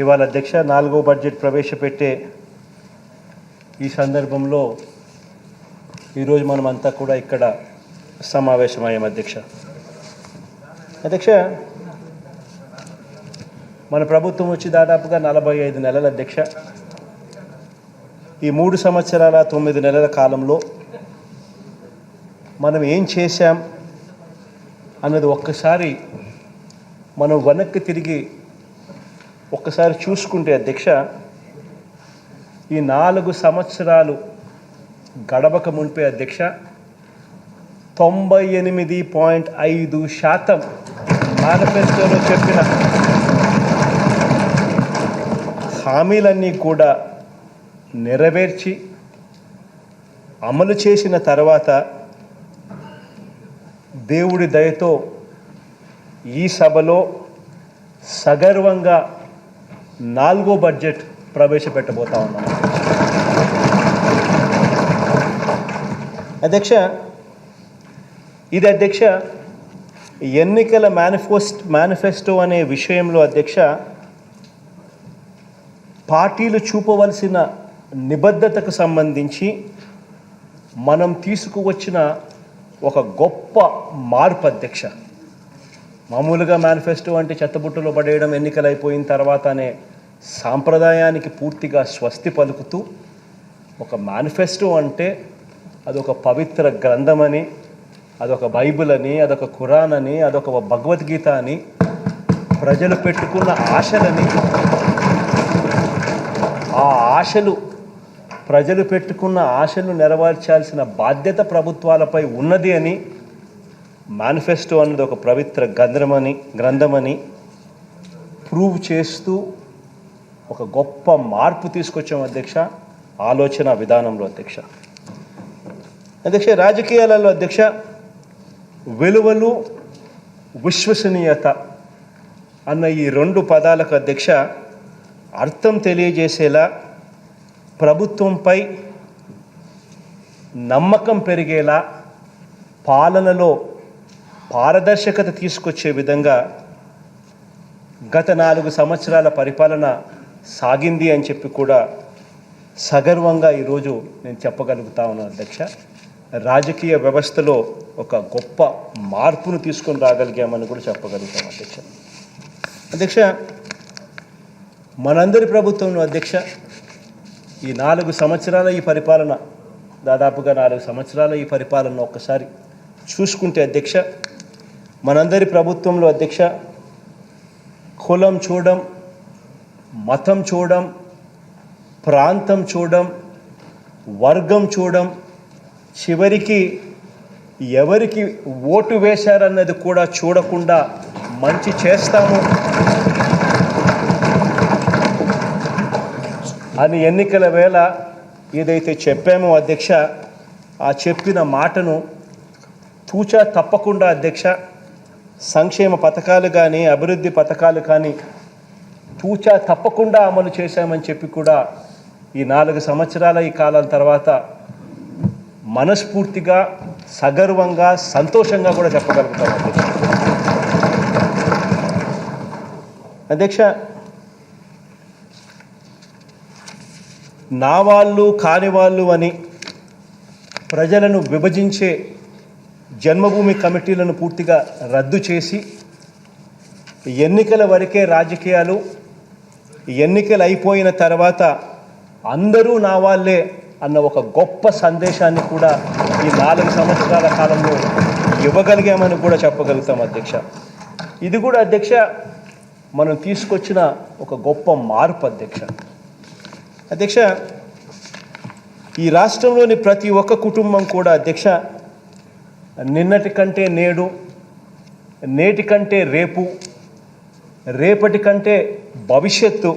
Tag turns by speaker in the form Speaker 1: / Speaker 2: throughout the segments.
Speaker 1: ఇవాళ అధ్యక్ష నాలుగో బడ్జెట్ ప్రవేశపెట్టే ఈ సందర్భంలో ఈరోజు మనం అంతా కూడా ఇక్కడ సమావేశమయ్యాం అధ్యక్ష. అధ్యక్ష మన ప్రభుత్వం వచ్చి దాదాపుగా నలభై ఐదు నెలల అధ్యక్ష. ఈ మూడు సంవత్సరాల తొమ్మిది నెలల కాలంలో మనం ఏం చేశాం అన్నది ఒక్కసారి మనం వెనక్కి తిరిగి ఒక్కసారి చూసుకుంటే అధ్యక్ష ఈ నాలుగు సంవత్సరాలు గడవక మునిపే అధ్యక్ష తొంభై ఎనిమిది పాయింట్ ఐదు శాతం మేనిఫెస్టోలో చెప్పిన హామీలన్నీ కూడా నెరవేర్చి అమలు చేసిన తర్వాత దేవుడి దయతో ఈ సభలో సగర్వంగా నాలుగో బడ్జెట్ ప్రవేశపెట్టబోతా ఉన్నాం. అధ్యక్ష ఇది అధ్యక్ష ఎన్నికల మేనిఫెస్ట్ మేనిఫెస్టో అనే విషయంలో అధ్యక్ష పార్టీలు చూపవలసిన నిబద్ధతకు సంబంధించి మనం తీసుకువచ్చిన ఒక గొప్ప మార్పు అధ్యక్ష. మామూలుగా మేనిఫెస్టో అంటే చెత్తబుట్టలో పడేయడం ఎన్నికలు అయిపోయిన తర్వాత అనే సాంప్రదాయానికి పూర్తిగా స్వస్తి పలుకుతూ ఒక మేనిఫెస్టో అంటే అదొక పవిత్ర గ్రంథమని అదొక బైబిల్ అని అదొక ఖురాన్ అని అదొక భగవద్గీత అని ప్రజలు పెట్టుకున్న ఆశలని ఆ ఆశలు ప్రజలు పెట్టుకున్న ఆశలు నెరవేర్చాల్సిన బాధ్యత ప్రభుత్వాలపై ఉన్నది అని మేనిఫెస్టో అన్నది ఒక పవిత్ర గ్రంథమని గ్రంథమని ప్రూవ్ చేస్తూ ఒక గొప్ప మార్పు తీసుకొచ్చాం అధ్యక్ష ఆలోచన విధానంలో అధ్యక్ష. అధ్యక్ష రాజకీయాలలో అధ్యక్ష విలువలు విశ్వసనీయత అన్న ఈ రెండు పదాలకు అధ్యక్ష అర్థం తెలియజేసేలా ప్రభుత్వంపై నమ్మకం పెరిగేలా పాలనలో పారదర్శకత తీసుకొచ్చే విధంగా గత నాలుగు సంవత్సరాల పరిపాలన సాగింది అని చెప్పి కూడా సగర్వంగా ఈరోజు నేను చెప్పగలుగుతా ఉన్నాను అధ్యక్ష. రాజకీయ వ్యవస్థలో ఒక గొప్ప మార్పును తీసుకొని రాగలిగామని కూడా చెప్పగలుగుతాం అధ్యక్ష. అధ్యక్ష మనందరి ప్రభుత్వంలో అధ్యక్ష ఈ నాలుగు సంవత్సరాల ఈ పరిపాలన దాదాపుగా నాలుగు సంవత్సరాల ఈ పరిపాలన ఒక్కసారి చూసుకుంటే అధ్యక్ష మనందరి ప్రభుత్వంలో అధ్యక్ష కులం చూడడం మతం చూడడం ప్రాంతం చూడడం వర్గం చూడడం చివరికి ఎవరికి ఓటు వేశారన్నది కూడా చూడకుండా మంచి చేస్తాము. అని ఎన్నికల వేళ ఏదైతే చెప్పామో అధ్యక్ష ఆ చెప్పిన మాటను తూచా తప్పకుండా అధ్యక్ష సంక్షేమ పథకాలు కానీ అభివృద్ధి పథకాలు కానీ తూచా తప్పకుండా అమలు చేశామని చెప్పి కూడా ఈ నాలుగు సంవత్సరాల ఈ కాలం తర్వాత మనస్ఫూర్తిగా సగర్వంగా సంతోషంగా కూడా చెప్పగలుగుతాం అధ్యక్ష. అధ్యక్ష నా వాళ్ళు కాని వాళ్ళు అని ప్రజలను విభజించే జన్మభూమి కమిటీలను పూర్తిగా రద్దు చేసి ఎన్నికల వరకే రాజకీయాలు ఎన్నికలు అయిపోయిన తర్వాత అందరూ నా వాళ్ళే అన్న ఒక గొప్ప సందేశాన్ని కూడా ఈ నాలుగు సంవత్సరాల కాలంలో ఇవ్వగలిగామని కూడా చెప్పగలుగుతాం అధ్యక్ష. ఇది కూడా అధ్యక్ష మనం తీసుకొచ్చిన ఒక గొప్ప మార్పు అధ్యక్ష. అధ్యక్ష ఈ రాష్ట్రంలోని ప్రతి ఒక్క కుటుంబం కూడా అధ్యక్ష నిన్నటి కంటే నేడు నేటి కంటే రేపు రేపటి కంటే భవిష్యత్తు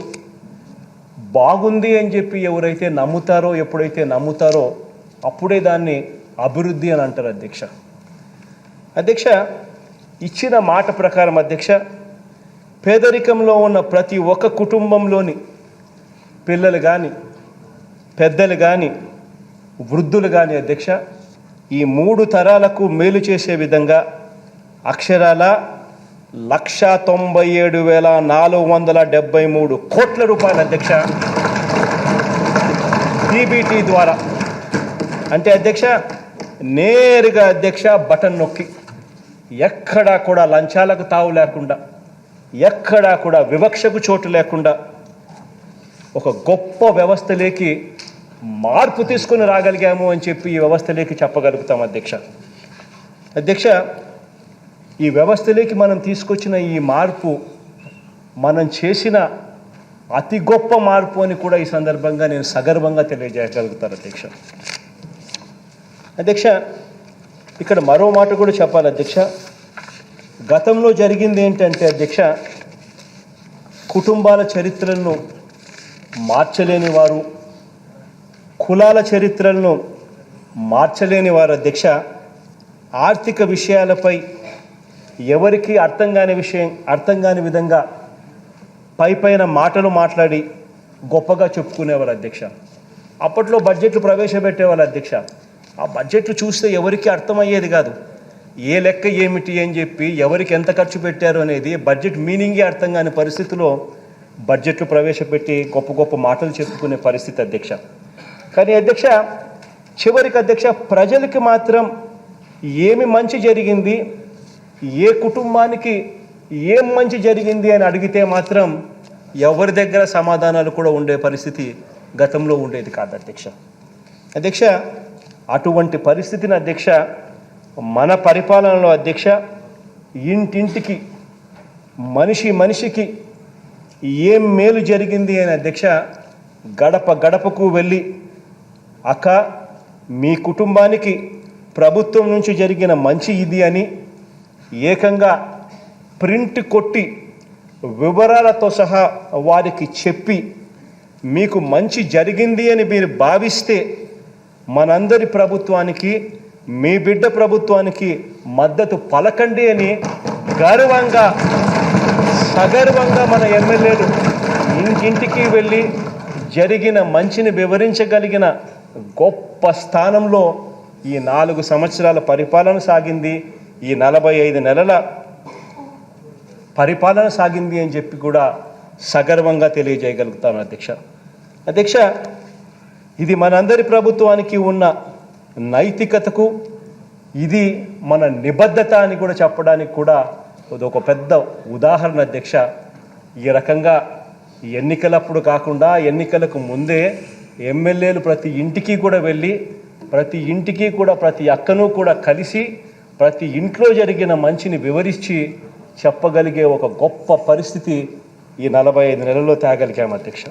Speaker 1: బాగుంది అని చెప్పి ఎవరైతే నమ్ముతారో ఎప్పుడైతే నమ్ముతారో అప్పుడే దాన్ని అభివృద్ధి అని అంటారు అధ్యక్ష. అధ్యక్ష ఇచ్చిన మాట ప్రకారం అధ్యక్ష పేదరికంలో ఉన్న ప్రతి ఒక్క కుటుంబంలోని పిల్లలు కానీ పెద్దలు కానీ వృద్ధులు కానీ అధ్యక్ష ఈ మూడు తరాలకు మేలు చేసే విధంగా అక్షరాల లక్ష తొంభై ఏడు వేల నాలుగు వందల డెబ్బై మూడు కోట్ల రూపాయల అధ్యక్ష. డీబీటీ ద్వారా. అంటే అధ్యక్ష నేరుగా అధ్యక్ష బటన్ నొక్కి. ఎక్కడా కూడా లంచాలకు తావు లేకుండా ఎక్కడా కూడా వివక్షకు చోటు లేకుండా ఒక గొప్ప వ్యవస్థలోకి మార్పు తీసుకుని రాగలిగాము అని చెప్పి ఈ వ్యవస్థలోకి చెప్పగలుగుతాం అధ్యక్ష. అధ్యక్ష ఈ వ్యవస్థలోకి మనం తీసుకొచ్చిన ఈ మార్పు మనం చేసిన అతి గొప్ప మార్పు అని కూడా ఈ సందర్భంగా నేను సగర్వంగా తెలియజేయగలుగుతాను అధ్యక్ష. అధ్యక్ష ఇక్కడ మరో మాట కూడా చెప్పాలి అధ్యక్ష. గతంలో జరిగింది ఏంటంటే అధ్యక్ష కుటుంబాల చరిత్రలను మార్చలేని వారు కులాల చరిత్రలను మార్చలేని వారు అధ్యక్ష. ఆర్థిక విషయాలపై ఎవరికి అర్థం కాని విషయం అర్థం కాని విధంగా పై పైన మాటలు మాట్లాడి గొప్పగా చెప్పుకునేవారు అధ్యక్ష. అప్పట్లో బడ్జెట్లు ప్రవేశపెట్టేవాళ్ళు అధ్యక్ష. ఆ బడ్జెట్లు చూస్తే ఎవరికి అర్థమయ్యేది కాదు. ఏ లెక్క ఏమిటి అని చెప్పి ఎవరికి ఎంత ఖర్చు పెట్టారు అనేది బడ్జెట్ మీనింగే అర్థం కాని పరిస్థితిలో బడ్జెట్లు ప్రవేశపెట్టి గొప్ప గొప్ప మాటలు చెప్పుకునే పరిస్థితి అధ్యక్ష. కానీ అధ్యక్ష చివరికి అధ్యక్ష ప్రజలకి మాత్రం ఏమి మంచి జరిగింది? ఏ కుటుంబానికి ఏం మంచి జరిగింది అని అడిగితే మాత్రం ఎవరి దగ్గర సమాధానాలు కూడా ఉండే పరిస్థితి గతంలో ఉండేది కాదు అధ్యక్ష. అధ్యక్ష అటువంటి పరిస్థితిని అధ్యక్ష మన పరిపాలనలో అధ్యక్ష ఇంటింటికి మనిషి మనిషికి ఏం మేలు జరిగింది అని అధ్యక్ష గడప గడపకు వెళ్ళి అక్క మీ కుటుంబానికి ప్రభుత్వం నుంచి జరిగిన మంచి ఇది అని ఏకంగా ప్రింట్ కొట్టి వివరాలతో సహా వారికి చెప్పి మీకు మంచి జరిగింది అని మీరు భావిస్తే మనందరి ప్రభుత్వానికి మీ బిడ్డ ప్రభుత్వానికి మద్దతు పలకండి అని గర్వంగా సగర్వంగా మన ఎమ్మెల్యేలు ఇంటింటికి వెళ్ళి జరిగిన మంచిని వివరించగలిగిన గొప్ప స్థానంలో ఈ నాలుగు సంవత్సరాల పరిపాలన సాగింది. ఈ నలభై ఐదు నెలల పరిపాలన సాగింది అని చెప్పి కూడా సగర్వంగా తెలియజేయగలుగుతాను అధ్యక్ష. అధ్యక్ష ఇది మనందరి ప్రభుత్వానికి ఉన్న నైతికతకు ఇది మన నిబద్ధత అని కూడా చెప్పడానికి కూడా ఒక పెద్ద ఉదాహరణ అధ్యక్ష. ఈ రకంగా ఎన్నికలప్పుడు కాకుండా ఎన్నికలకు ముందే ఎమ్మెల్యేలు ప్రతి ఇంటికి కూడా వెళ్ళి ప్రతి ఇంటికి కూడా ప్రతి అక్కను కూడా కలిసి ప్రతి ఇంట్లో జరిగిన మంచిని వివరించి చెప్పగలిగే ఒక గొప్ప పరిస్థితి ఈ నలభై ఐదు నెలల్లో తేగలిగాం అధ్యక్ష.